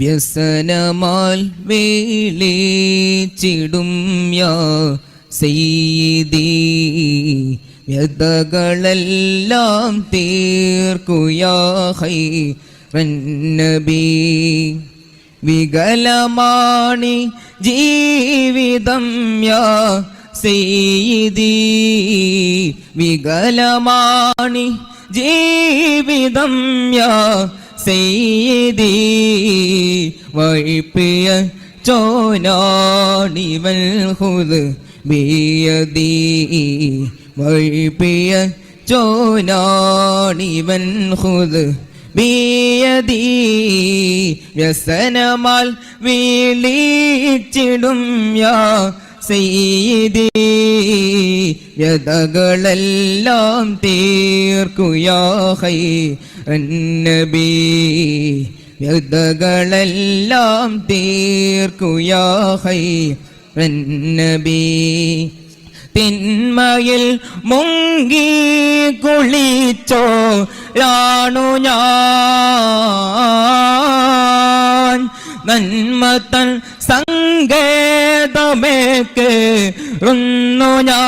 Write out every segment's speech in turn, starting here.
വ്യസനമാൽ വേളിച്ചിടും യാ സെയ്തി വ്യതകളെല്ലാം തീർക്കുയാ high നബി. വികലമാണി ജീവിതം യാ സെയ്തി വികലമാണി ജീവിതം യാ സെയ്തി വഴിപ്പിയ ചോനാണിവൽ ഹുദ് ബിയദി വഴിപ്പിയ ചോനാണിവൻ ഹുദ് ബിയദി വ്യസനമാൽ വീളിച്ചിടും യാ സെയ്തി വ്യതകളെല്ലാം തീർക്കുയാഹൈ നബി. വ്യതകളെല്ലാം തീർക്കുയാഹൈ നബി. തിന്മയിൽ മുങ്ങി കുളിച്ചോ ലാണു ഞാൻ. നന്മത്തൻ സങ്കേതമേക്ക് റുന്നു ഞാൻ.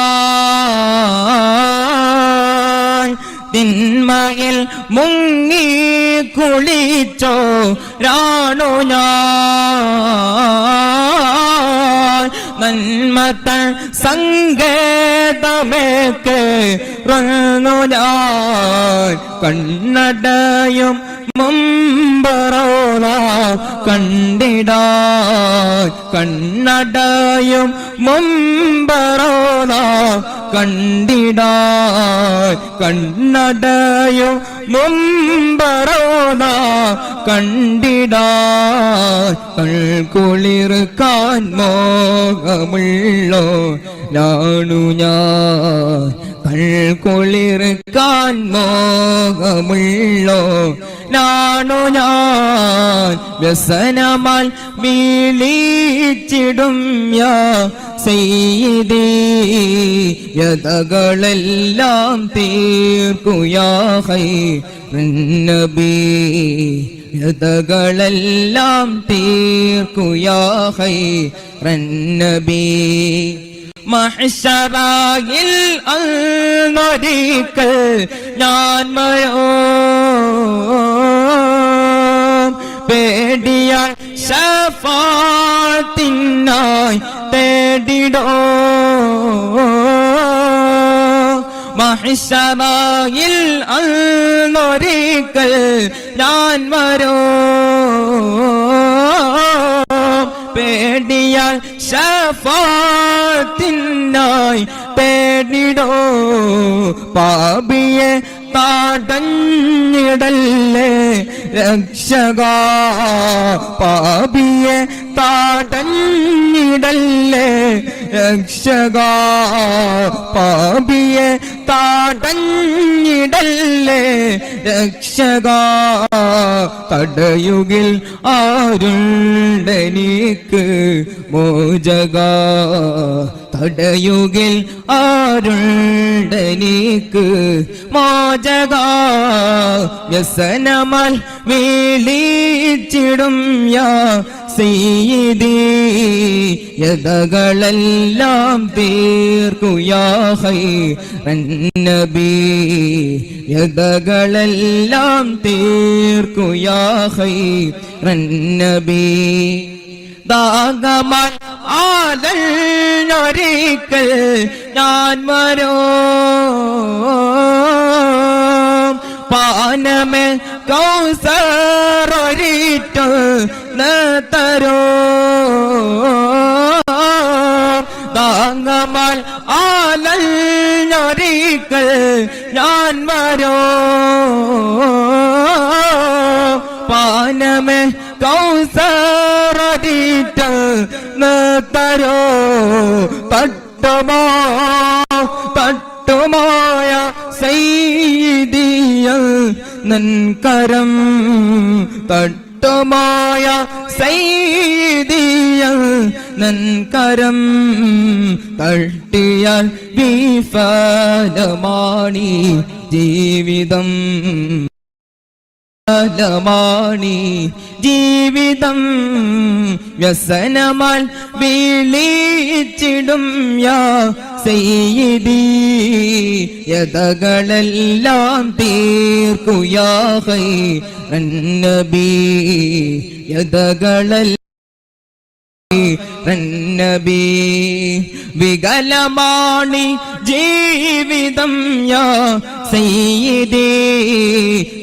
തിന്മയിൽ മുങ്ങി കുളിച്ചോ രാണു ഞാൻ. നന്മത്തൻ സങ്കേതമേക്ക് റുന്നു ഞാൻ. കണ്ണടയും മുമ്പറോള കണ്ടിടാൻ കണ്ണടയും മുമ്പറോള കണ്ടിടാൻ കണ്ണടയും മുമ്പറോള കണ്ടിടാൻ കൾക്കുളിർക്കാൻ മോഹമുള്ളോ ഞാണു ഞാൻ കൾക്കുളിർക്കാൻ മോഹമുള്ളോ? നാണു ഞാൻ വ്യസനമാൽ വീളിച്ചിടും യാ തീർക്കുയാഹൈ യഥകളെല്ലാം തീർക്കുയാ ഹൈ. മഹ്ശറായിൽ അൽനൊരിക്കൽ ഞാൻ മയോ. പേടിയാൽ ശഫാത്തിനായി തേടിടോ. മഹിഷറായിൽ അന്നൊരിക്കൽ ഞാൻ വരോ പേടിയാൽ ശഫാത്തിനായി പേടിടോ. പാപിയെ താടഞ്ഞിടല്ലേ രക്ഷക പാപിയെ താടഞ്ഞിടല്ലേ? രക്ഷക പാപിയെ താടഞ്ഞിടല്ലേ? രക്ഷക തടയുകിൽ ആരുണ്ടെനിക്ക്? മോചക തടയുകിൽ ആരുണ്ടെനിക്ക് മോചക വ്യസനമാൽ വീളിച്ചിടും യാ സീതി യതകളെല്ലാം തീർക്കുയാഹൈ നബി. യതകളെല്ലാം തീർക്കുയാഹൈ നബി. ദാഗമാൻ ആദഞ്ഞൊരിക്കൽ ഞാൻ വരോ. പാനമേ കൗസറിട്ടു നരോ താങ്ങമാൽ ആലഞ്ഞൊരിക്കൽ ഞാൻ വരോ. പാനമേ കൗസറടിട്ട് തരോ തട്ടുമായ സൈദിയ നൻകരം തട്ടുമായ സൈദിയ നൻകരം തട്ടിയാൽ വിഫലമാണി ജീവിതം. കാലമാണി. ജീവിതം വ്യസനമാൽ വിളിച്ചിടും യാ സെയ്തി യഥകളെല്ലാം തീർക്കുയാഹൈ നബി. യഥകളെല്ലാം നബി. വികലമാണി ജീവിതം യാ സയ്യിദേ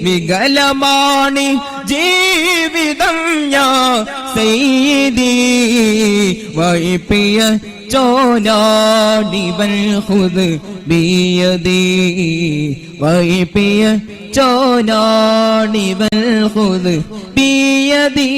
വികലമാണി ജീവിതം ഞാ സയ്യിദേ വൈപ്പിയ ചോനാടിവൻ ഹുദ് ബിയതി. വൈപ്പിയ ചോനാടിവൻ ഹുദ് ബിയദീ